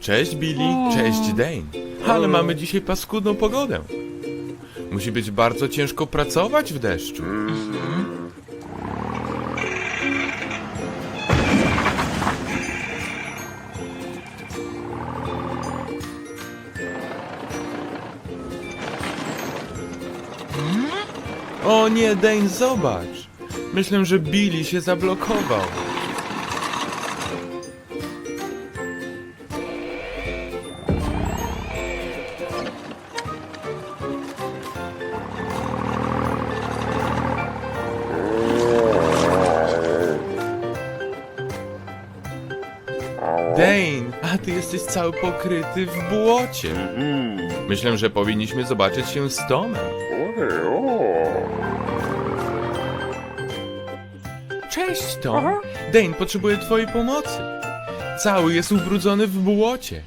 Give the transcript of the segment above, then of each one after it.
Cześć Billy, cześć Dane. Ale mamy dzisiaj paskudną pogodę. Musi być bardzo ciężko pracować w deszczu. O nie, Dane, zobacz. Myślę, że Billy się zablokował. Dane, a ty jesteś cały pokryty w błocie. Myślę, że powinniśmy zobaczyć się z Tomem. Cześć, Tom. Dane potrzebuje twojej pomocy. Cały jest ubrudzony w błocie.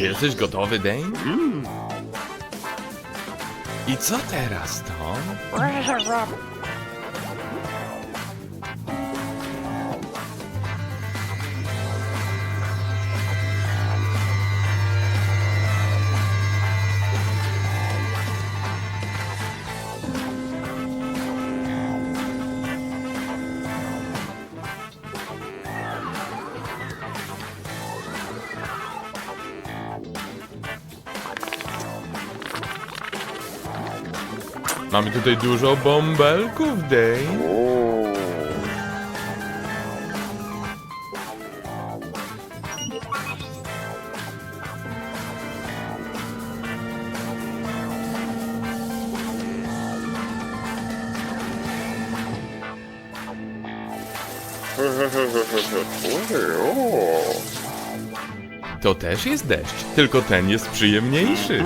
Czy jesteś gotowy, Dane? I co teraz, Tom? Mamy tutaj dużo bąbelków, Dane. To też jest deszcz, tylko ten jest przyjemniejszy.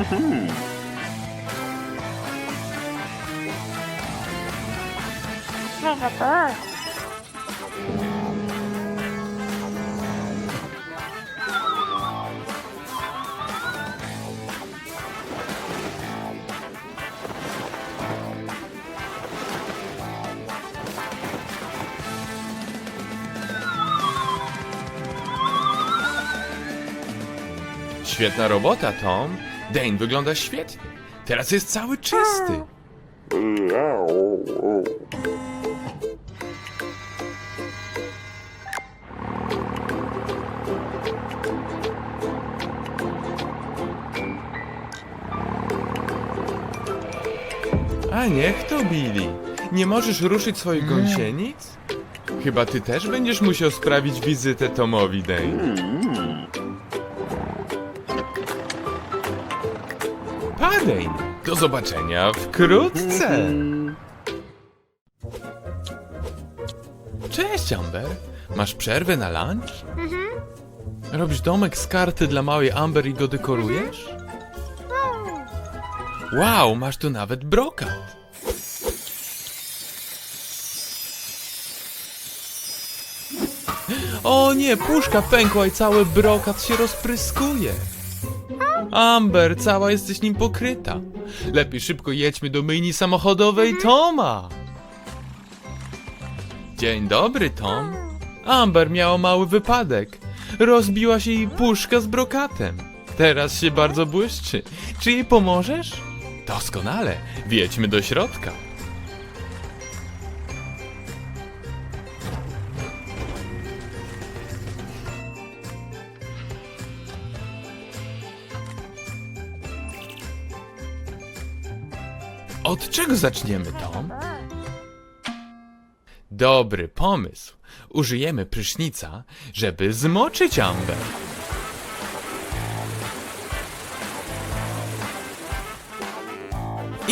Świetna robota, Tom. Dane wygląda świetnie. Teraz jest cały czysty. A niech to, Billy. Nie możesz ruszyć swoich gąsienic? Chyba ty też będziesz musiał sprawić wizytę Tomowi, Dane. Padej! Do zobaczenia wkrótce! Cześć, Amber! Masz przerwę na lunch? Robisz domek z karty dla małej Amber i go dekorujesz? Wow, masz tu nawet brokat! O nie, puszka pękła i cały brokat się rozpryskuje. Amber, cała jesteś nim pokryta. Lepiej szybko jedźmy do myjni samochodowej Toma. Dzień dobry, Tom. Amber miała mały wypadek. Rozbiła się jej puszka z brokatem. Teraz się bardzo błyszczy. Czy jej pomożesz? Doskonale. Wjedźmy do środka. Od czego zaczniemy, Tom? Dobry pomysł. Użyjemy prysznica, żeby zmoczyć Amber.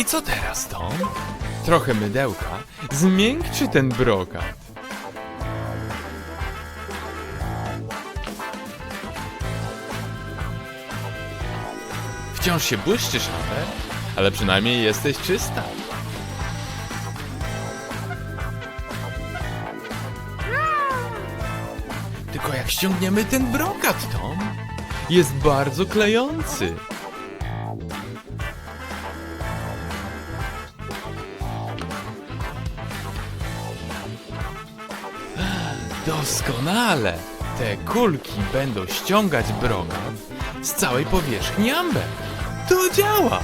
I co teraz, Tom? Trochę mydełka zmiękczy ten brokat. Wciąż się błyszczysz, Amber, ale przynajmniej jesteś czysta. Tylko jak ściągniemy ten brokat, Tom, jest bardzo klejący. Doskonale! Te kulki będą ściągać brokat z całej powierzchni Amber. To działa!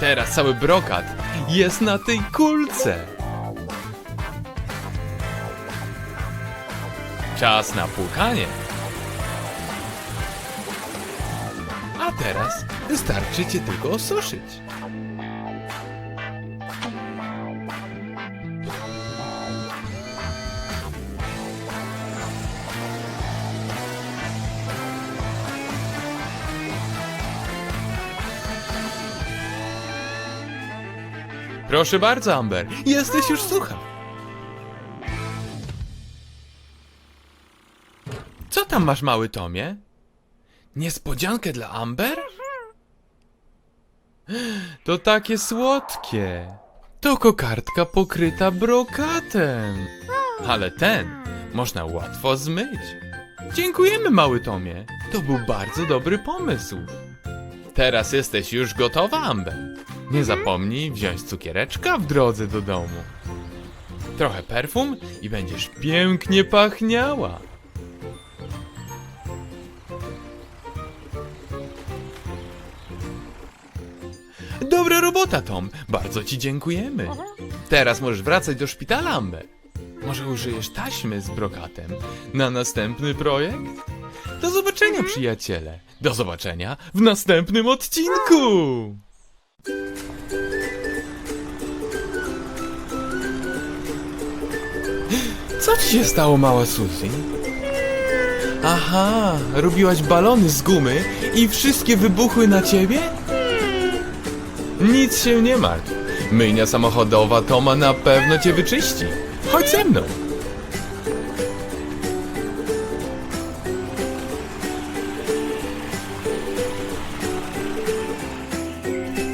Teraz cały brokat jest na tej kulce. Czas na płukanie. A teraz wystarczy cię tylko osuszyć. Proszę bardzo, Amber. Jesteś już sucha. Co tam masz, mały Tomie? Niespodziankę dla Amber? To takie słodkie. To kokardka pokryta brokatem. Ale ten można łatwo zmyć. Dziękujemy, mały Tomie. To był bardzo dobry pomysł. Teraz jesteś już gotowa, Amber. Nie zapomnij wziąć cukiereczka w drodze do domu. Trochę perfum i będziesz pięknie pachniała. Dobra robota, Tom. Bardzo ci dziękujemy. Teraz możesz wracać do szpitala, Amber. Może użyjesz taśmy z brokatem na następny projekt? Do zobaczenia, przyjaciele. Do zobaczenia w następnym odcinku. Co ci się stało, mała Suzy? Aha, robiłaś balony z gumy i wszystkie wybuchły na ciebie? Nic się nie martw. Myjnia samochodowa Toma na pewno cię wyczyści. Chodź ze mną.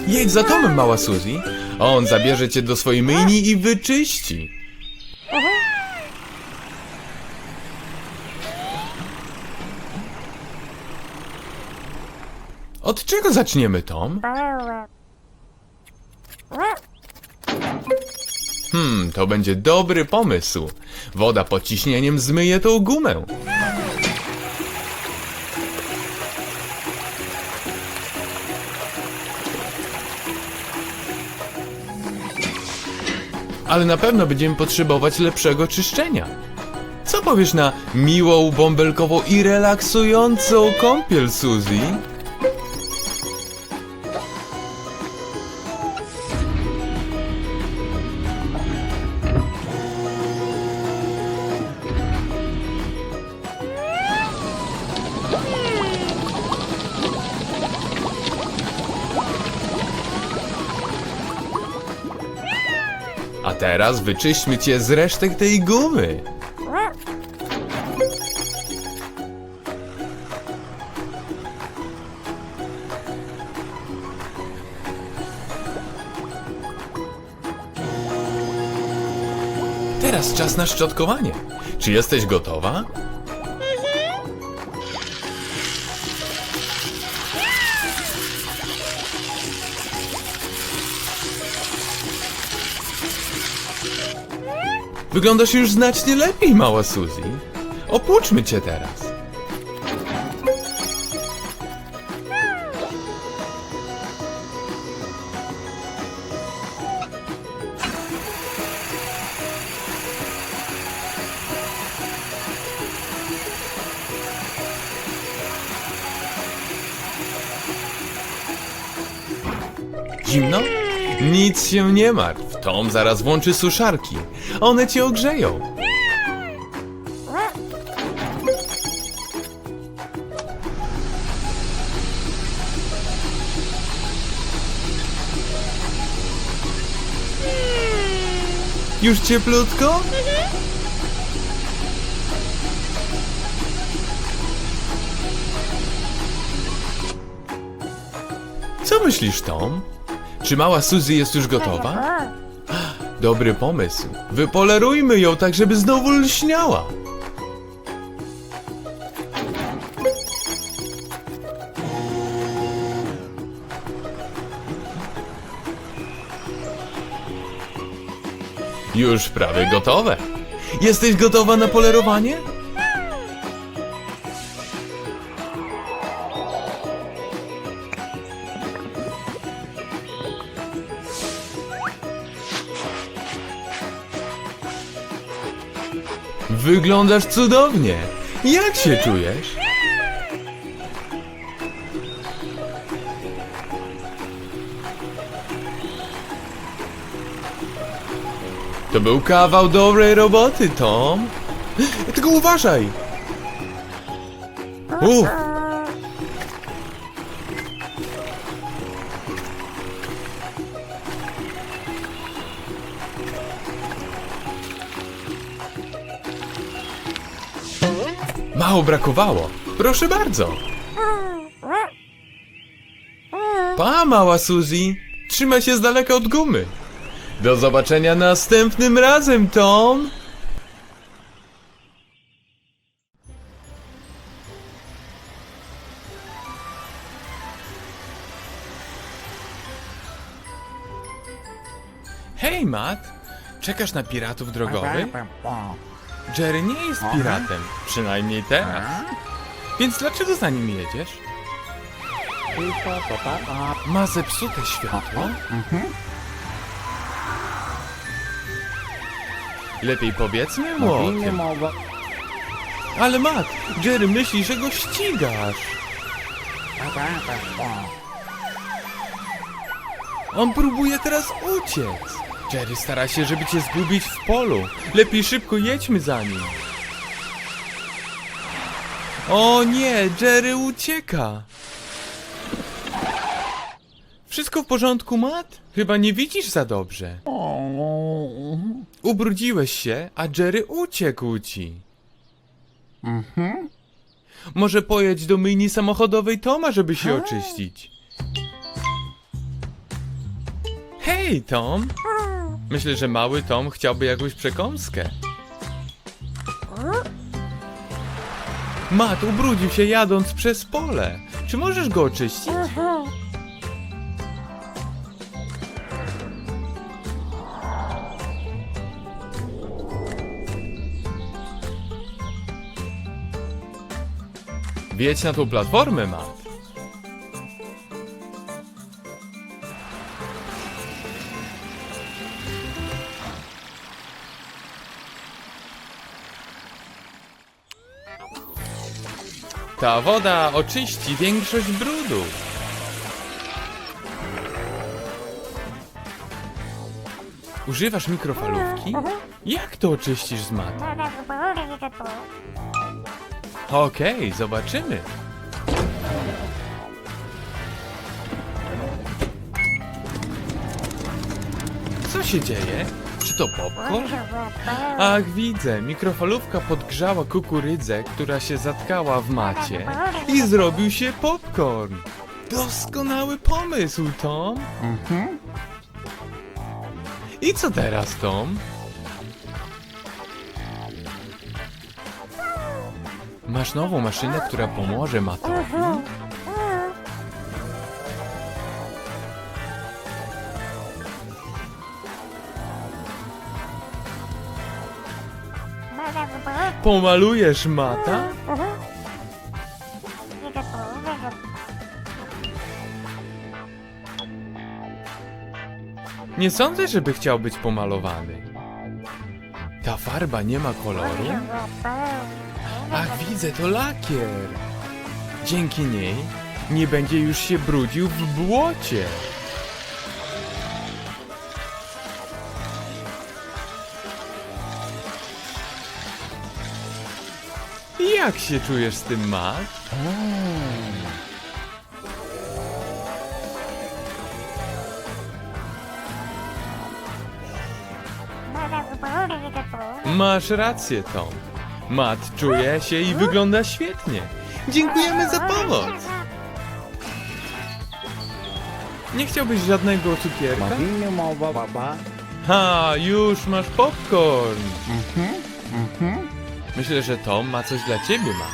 Jedź za Tomem, mała Suzy. On zabierze cię do swojej myjni i wyczyści. Od czego zaczniemy, Tom? Hmm, to będzie dobry pomysł. Woda pod ciśnieniem zmyje tą gumę. Ale na pewno będziemy potrzebować lepszego czyszczenia. Co powiesz na miłą, bąbelkową i relaksującą kąpiel, Suzy? Teraz wyczyśćmy cię z resztek tej gumy. Teraz czas na szczotkowanie. Czy jesteś gotowa? Wyglądasz już znacznie lepiej, mała Suzy. Opłuczmy cię teraz. Zimno? Nic się nie martw, Tom zaraz włączy suszarki. One cię ogrzeją. Już cieplutko? Co myślisz, Tom? Czy mała Suzy jest już gotowa? Dobry pomysł. Wypolerujmy ją tak, żeby znowu lśniała. Już prawie gotowe. Jesteś gotowa na polerowanie? Wyglądasz cudownie. Jak się czujesz? To był kawał dobrej roboty, Tom. Tylko uważaj. Uff. Mało brakowało. Proszę bardzo. Pa, mała Suzy. Trzymaj się z daleka od gumy. Do zobaczenia następnym razem, Tom. Hej, Matt. Czekasz na piratów drogowych? Jerry nie jest piratem. Przynajmniej teraz. Więc dlaczego za nim jedziesz? Ma zepsute światło? Lepiej powiedzmy mu o tym. Ale Matt, Jerry myśli, że go ścigasz. On próbuje teraz uciec. Jerry stara się, żeby cię zgubić w polu. Lepiej szybko jedźmy za nim. O nie, Jerry ucieka. Wszystko w porządku, Matt? Chyba nie widzisz za dobrze. Ubrudziłeś się, a Jerry uciekł ci. Może pojedź do myjni samochodowej Toma, żeby się oczyścić. Hej, Tom! Myślę, że mały Tom chciałby jakąś przekąskę. Matt ubrudził się jadąc przez pole. Czy możesz go oczyścić? Wiedź na tą platformę, Matt. Ta woda oczyści większość brudu. Używasz mikrofalówki? Jak to oczyścisz z mat? Okej, zobaczymy. Co się dzieje? Czy to popcorn? Ach, widzę. Mikrofalówka podgrzała kukurydzę, która się zatkała w macie i zrobił się popcorn. Doskonały pomysł, Tom. I co teraz, Tom? Masz nową maszynę, która pomoże Matowi? Pomalujesz Mata? Nie sądzę, żeby chciał być pomalowany. Ta farba nie ma koloru? Ach, widzę, to lakier. Dzięki niej nie będzie już się brudził w błocie. Jak się czujesz z tym, Matt? Masz rację, Tom. Matt czuje się i wygląda świetnie. Dziękujemy za pomoc. Nie chciałbyś żadnego cukierka? Baba? Ha, już masz popcorn. Myślę, że Tom ma coś dla ciebie, ma.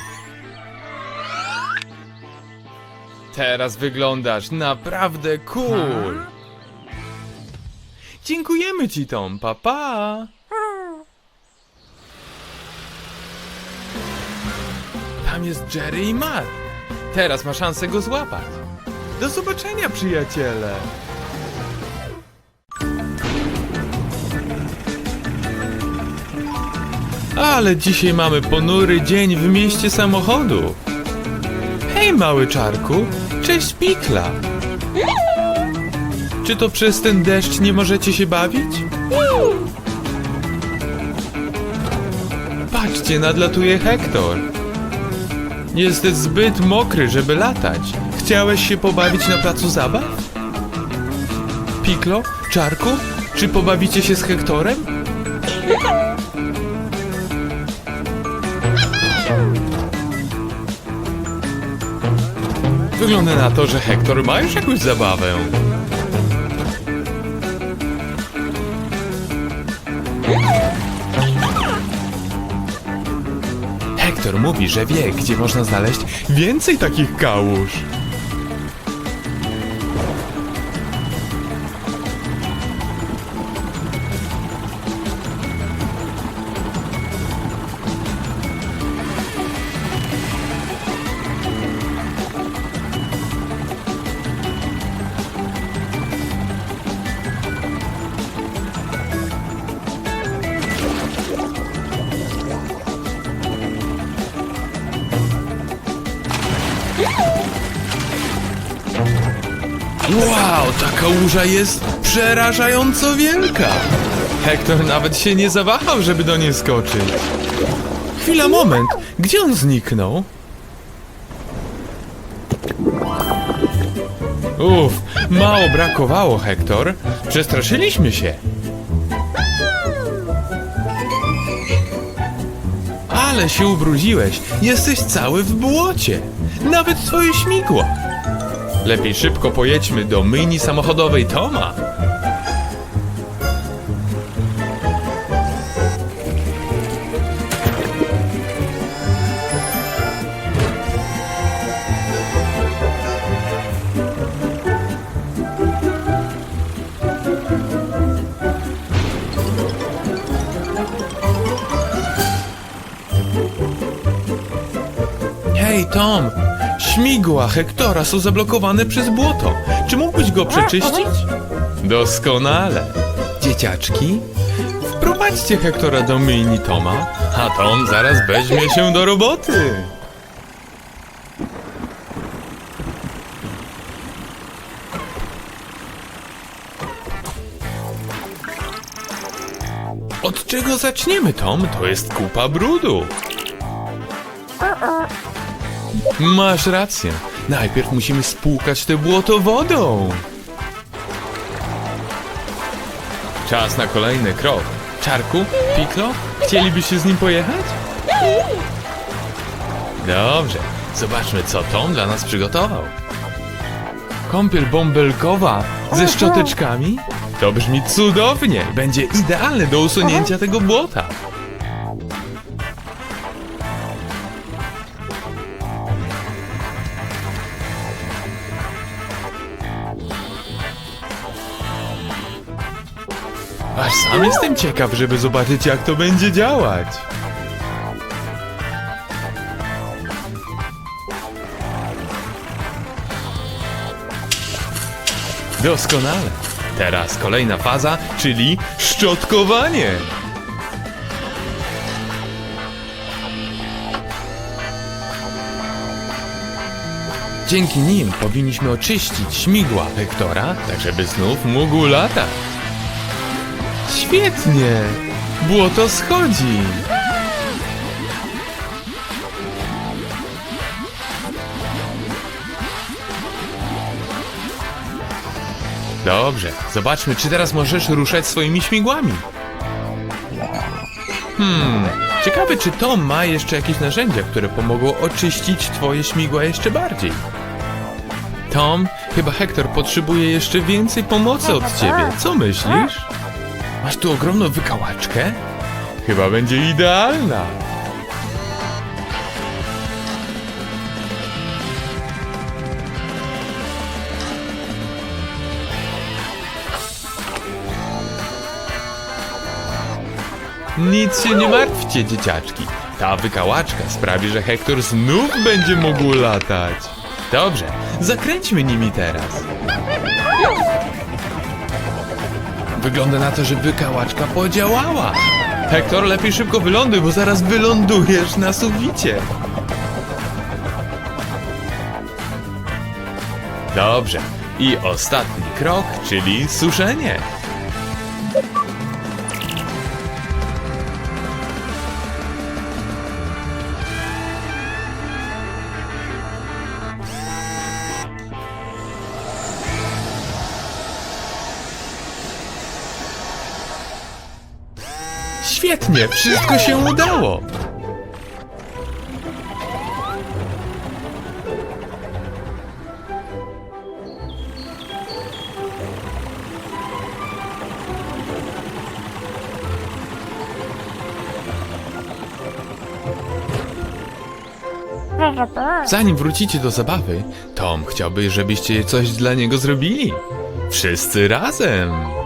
Teraz wyglądasz naprawdę cool. Dziękujemy ci, Tom. Pa, pa. Tam jest Jerry i Matt. Teraz ma szansę go złapać. Do zobaczenia, przyjaciele. Ale dzisiaj mamy ponury dzień w mieście samochodu. Hej, mały czarku. Cześć, Pikla. Czy to przez ten deszcz nie możecie się bawić? Patrzcie, nadlatuje Hektor. Jest zbyt mokry, żeby latać. Chciałeś się pobawić na placu zabaw? Piklo, Czarku, czy pobawicie się z Hektorem? Wygląda na to, że Hektor ma już jakąś zabawę. Hektor mówi, że wie, gdzie można znaleźć więcej takich kałuż. Wow, ta kałuża jest przerażająco wielka. Hektor nawet się nie zawahał, żeby do niej skoczyć. Chwila, moment. Gdzie on zniknął? Uff, mało brakowało, Hektor. Przestraszyliśmy się. Ale się ubrudziłeś. Jesteś cały w błocie. Nawet twoje śmigło. Lepiej szybko pojedźmy do myjni samochodowej Toma. Hej, Tom! Śmigła Hektora są zablokowane przez błoto. Czy mógłbyś go przeczyścić? Doskonale. Dzieciaczki, wprowadźcie Hektora do myjni Toma, a Tom zaraz weźmie się do roboty. Od czego zaczniemy, Tom? To jest kupa brudu. Masz rację. Najpierw musimy spłukać te błoto wodą. Czas na kolejny krok. Czarku, Piklo, chcielibyście z nim pojechać? Dobrze, zobaczmy co Tom dla nas przygotował. Kąpiel bąbelkowa ze szczoteczkami? To brzmi cudownie! Będzie idealny do usunięcia tego błota. Aż sam jestem ciekaw, żeby zobaczyć, jak to będzie działać. Doskonale. Teraz kolejna faza, czyli szczotkowanie. Dzięki nim powinniśmy oczyścić śmigła Hektora, tak żeby znów mógł latać. Świetnie! Błoto schodzi! Dobrze, zobaczmy, czy teraz możesz ruszać swoimi śmigłami. Hmm, ciekawe, czy Tom ma jeszcze jakieś narzędzia, które pomogą oczyścić twoje śmigła jeszcze bardziej. Tom, chyba Hector potrzebuje jeszcze więcej pomocy od ciebie. Co myślisz? Masz tu ogromną wykałaczkę? Chyba będzie idealna. Nic się nie martwcie, dzieciaczki. Ta wykałaczka sprawi, że Hektor znów będzie mógł latać. Dobrze, zakręćmy nimi teraz. Wygląda na to, że wykałaczka podziałała. Hektor, lepiej szybko wyląduj, bo zaraz wylądujesz na suficie. Dobrze. I ostatni krok, czyli suszenie. Świetnie, wszystko się udało. Zanim wrócicie do zabawy, Tom chciałby, żebyście coś dla niego zrobili. Wszyscy razem.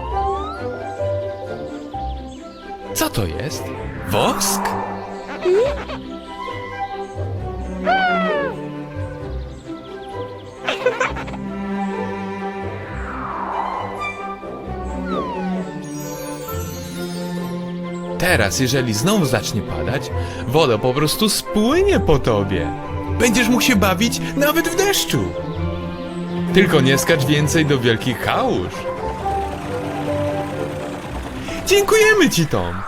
Co to jest? Wosk? Teraz, jeżeli znowu zacznie padać, woda po prostu spłynie po tobie. Będziesz mógł się bawić nawet w deszczu. Tylko nie skacz więcej do wielkich kałuż. Dziękujemy Ci, Tom.